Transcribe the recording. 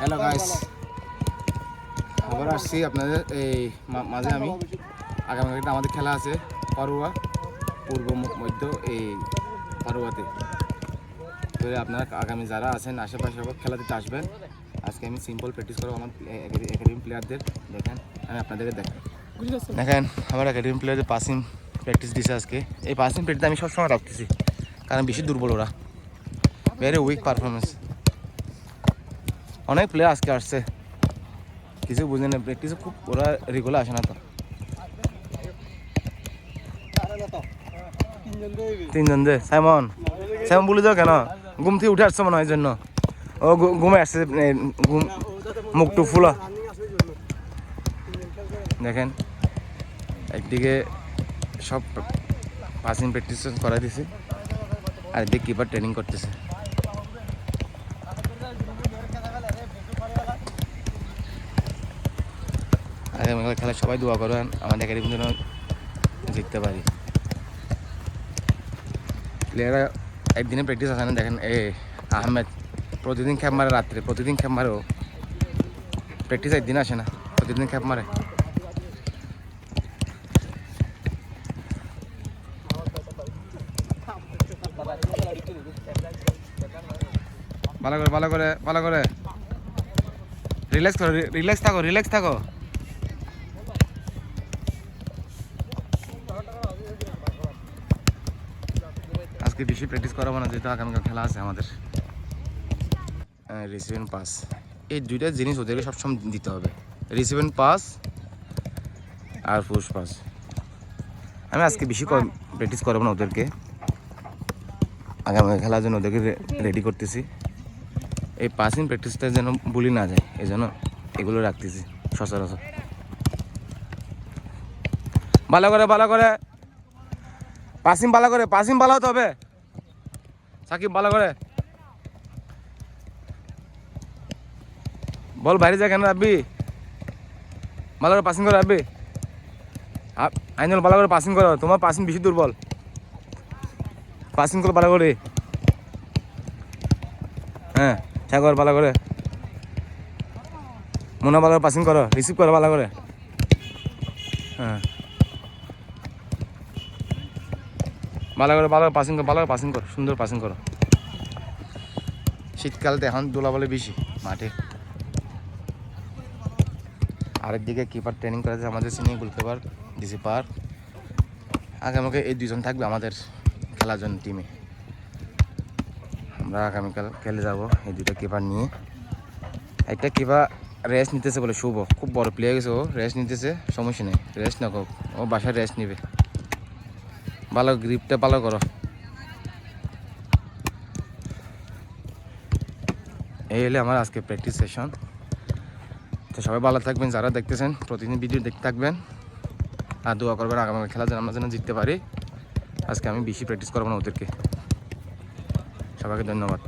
Hello guys আবার আসছি আপনাদের এই মাঝে আমি। আগামীকালটা আমাদের খেলা আছে পারুয়া পূর্ব মধ্য, এই পারুয়াতে তো আপনারা আগামী যারা আছেন, আশেপাশে সব খেলা দিতে আসবেন। আজকে আমি সিম্পল প্র্যাকটিস করব আমার একাডেমি প্লেয়ারদের দেখেন, আমি আপনাদেরকে দেখাই দেখেন, আমার একাডেমি প্লেয়ারদের পাসিং প্র্যাকটিস দিছে আজকে। এই পাসিং প্র্যাকটিস আমি সবসময় রাখতেছি, কারণ বেশি দুর্বল ওরা। ভেরি উইক পারফরমেন্স অনেক প্লেয়ার আজকে আসছে। কিছু বুঝে না প্র্যাকটিসে খুব ওরা রেগুলার আসে না তো। তিনজন দে, সাইমন। সাইমন বলে যাও কেন? ঘুম থেকে উঠে আসছে মনে হয় জন্য। ও ঘুমে আসছে ঘুম মুখটু ফুলা। দেখেন, একদিকে সব পাসিং প্র্যাকটিস করা দিছে, আর একদিকে কিপার ট্রেনিং করতেছে। খেলা সবাই দোয়া করেন, আমাদের একাডেমি যেন জিততে পারি। প্লেয়াররা একদিনে প্র্যাকটিস আছে না, দেখেন এ আহমেদ প্রতিদিন খ্যাপ মারে রাত্রে, প্রতিদিন খ্যাপ মারে ও প্র্যাকটিস একদিন আসে না, প্রতিদিন খ্যাপ মারে। ভালো করে ভালো করে ভালো করে। রিল্যাক্স করো রিল্যাক্স থাকো রিল্যাক্স থাকো। আজকে বেশি প্র্যাকটিস করাবো না, যেহেতু আগামীকাল খেলা আছে আমাদের। রিসিভেন পাস এই দুইটা জিনিস ওদেরকে সবসময় দিতে হবে। রিসিভেন পাস আর পুশ পাস আমি আজকে বেশি প্র্যাকটিস করাবো না ওদেরকে। আগামী খেলার জন্য ওদেরকে রেডি করতেছি। এই পাসিং প্র্যাকটিসটা যেন ভুলি না যায়, এই জন্য এগুলো রাখতেছি, সচরাচর। ভালো করে ভালো করে। পাসিং ভালো করে পাসিং ভালো হতে হবে। সাকিব, ভালো করে। বল, বাইরে যা কেন রাখবি। ভালো করে পাসিং করে রাখবি। আ- আইনুল, ভালো করে পাসিং করো। তোমার পাসিং বেশি দুর্বল। পাসিং করো ভালো করে। হ্যাঁ সাগর ভালো করে। মোনা, ভালো করে পাসিং করো। রিসিভ করো, ভালো করে। হ্যাঁ। ভালো করে, ভালো পাসিং কর, ভালো পাসিং কর, সুন্দর পাসিং করো। শীতকালতে এখন দোলাবলে বেশি মাঠে। আরেকদিকে কিপার ট্রেনিং করেছে আমাদের সিনিয়র গোলকিপার ডিসি পার আগামীকে এই দুজন থাকবে আমাদের খেলার জন্য টিমে আমরা আগামীকাল খেলে যাব এই দুইটা কিপার নিয়ে। একটা কিপার রেস্ট নিতেছে বলে, শুভ। খুব বড় প্লেয়ার গেছে ও রেস্ট নিতেছে, সমস্যা নেই। রেস্ট না ও বাসায় রেস্ট নিবে। ভালো গ্রিপটা ভালো করো। এই হলে আমার আজকে প্র্যাকটিস সেশন তো সবাই ভালো থাকবেন, যারা দেখতেছেন, প্রতিদিন ভিডিও দেখতে থাকবেন। আর দোয়া করবেন আগামী খেলা যেন আমরা যেন জিততে পারি। আজকে আমি বেশি প্র্যাকটিস করব না ওদেরকে। সবাইকে ধন্যবাদ।